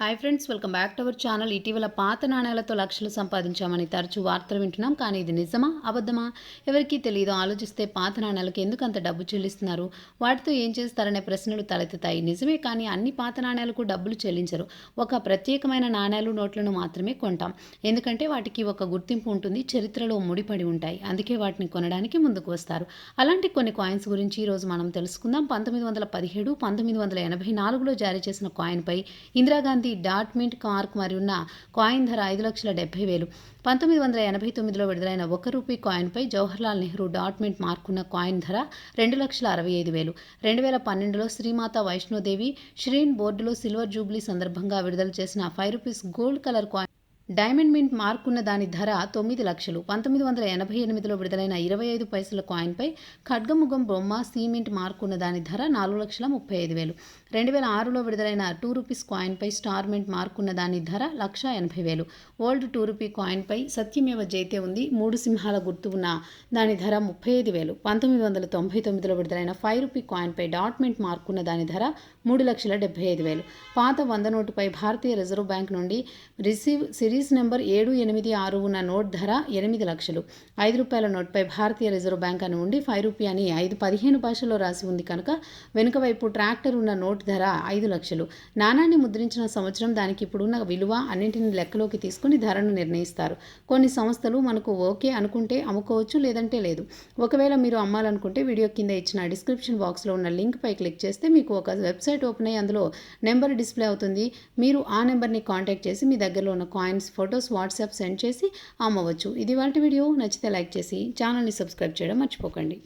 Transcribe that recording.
Hi friends welcome back to our channel ఇటీవల పాత నాణ్యాలతో లక్షలు సంపాదించామని తరచూ వార్తలు వింటున్నాం. కానీ ఇది నిజమా? అబద్ధమా? ఎవరికీ తెలియదు ఆలోచిస్తే పాత నాణ్యాలకు ఎందుకు అంత డబ్బు చెల్లిస్తున్నారు? వాటితో ఏం చేస్తారనే ప్రశ్నలు తలెత్తుతాయి. నిజమే కానీ అన్ని పాత నాణ్యాలకు డబ్బులు చెల్లించరు. ఒక ప్రత్యేకమైన నాణేలు నోట్లను మాత్రమే కొంటాం. ఎందుకంటే వాటికి ఒక గుర్తింపు ఉంటుంది చరిత్రలో ముడిపడి ఉంటాయి. అందుకే వాటిని కొనడానికి ముందుకు వస్తారు. అలాంటి కొన్ని కాయిన్స్ గురించి ఈరోజు మనం తెలుసుకుందాం. పంతొమ్మిది వందల పదిహేడు పంతొమ్మిది వందల ఎనభై నాలుగులో జారీ చేసిన కాయిన్పై ఇందిరాగాంధీ డాట్ మింట్ కార్క్ మరి ఉన్న కాయిన్ ధర ఐదు లక్షల డెబ్బై వేలు. పంతొమ్మిది వందల ఎనభై తొమ్మిదిలో విడుదలైన ఒక రూపీ కాయిన్పై జవహర్లాల్ నెహ్రూ డాట్ మింట్ మార్కున్న కాయిన్ ధర రెండు లక్షల అరవై ఐదు వేలు. రెండు వేల పన్నెండులో శ్రీమాత వైష్ణోదేవి శ్రీన్ బోర్డులో సిల్వర్ జూబ్లీ సందర్భంగా విడుదల చేసిన five rupees gold colour coin diamond mint మార్కున్న దాని ధర తొమ్మిది లక్షలు. పంతొమ్మిది వందల ఎనభై ఎనిమిదిలో విడుదలైన ఇరవై ఐదు పైసల కాయిన్పై ఖడ్గముఖం బొమ్మ సీమెంట్ మార్కున్న దాని ధర నాలుగు లక్షల ముప్పై ఐదు వేలు. రెండు వేల ఆరులో విడుదలైన టూ రూపీస్ కాయిన్పై స్టార్ మింట్ మార్కున్న దాని ధర లక్ష ఎనభై వేలు. ఓల్డ్ టూ రూపీ కాయిన్పై సత్యమేవ జైతే ఉంది మూడు సింహాల గుర్తు ఉన్న దాని ధర ముప్పై ఐదు వేలు. పంతొమ్మిది వందల తొంభై తొమ్మిదిలో విడుదలైన ఫైవ్ రూపీ కాయిన్పై డాట్ మింట్ మార్కున్న దాని ధర మూడు లక్షల డెబ్బై ఐదు వేలు. పాత వంద నోటుపై భారతీయ రిజర్వ్ బ్యాంక్ నుండి రిసీవ్ సిరీస్ నెంబర్ ఏడు ఎనిమిది ఆరు ఉన్న నోట్ ధర ఎనిమిది లక్షలు. ఐదు రూపాయల నోట్పై భారతీయ రిజర్వ్ బ్యాంక్ అని ఉండి ఫైవ్ రూపీ అని ఐదు పదిహేను భాషల్లో రాసి ఉంది కనుక వెనుక వైపు ట్రాక్టర్ ఉన్న నోట్ ధర ఐదు లక్షలు. నాణాన్ని ముద్రించిన సంవత్సరం దానికి ఇప్పుడున్న విలువ అన్నింటిని లెక్కలోకి తీసుకుని ధరను నిర్ణయిస్తారు. కొన్ని సంస్థలు మనకు ఓకే అనుకుంటే అమ్ముకోవచ్చు లేదంటే లేదు. ఒకవేళ మీరు అమ్మాలనుకుంటే వీడియో కింద ఇచ్చిన డిస్క్రిప్షన్ బాక్స్లో ఉన్న లింక్పై క్లిక్ చేస్తే మీకు ఒక వెబ్సైట్ ఓపెన్ అయ్యి అందులో నెంబర్ డిస్ప్లే అవుతుంది. మీరు ఆ నెంబర్ని కాంటాక్ట్ చేసి మీ దగ్గరలో ఉన్న కాయిన్స్ ఫొటోస్ వాట్సాప్ సెండ్ చేసి అమ్మవచ్చు. ఇది వాటి వీడియో. నచ్చితే లైక్ చేసి ఛానల్ని సబ్స్క్రైబ్ చేయడం మర్చిపోకండి.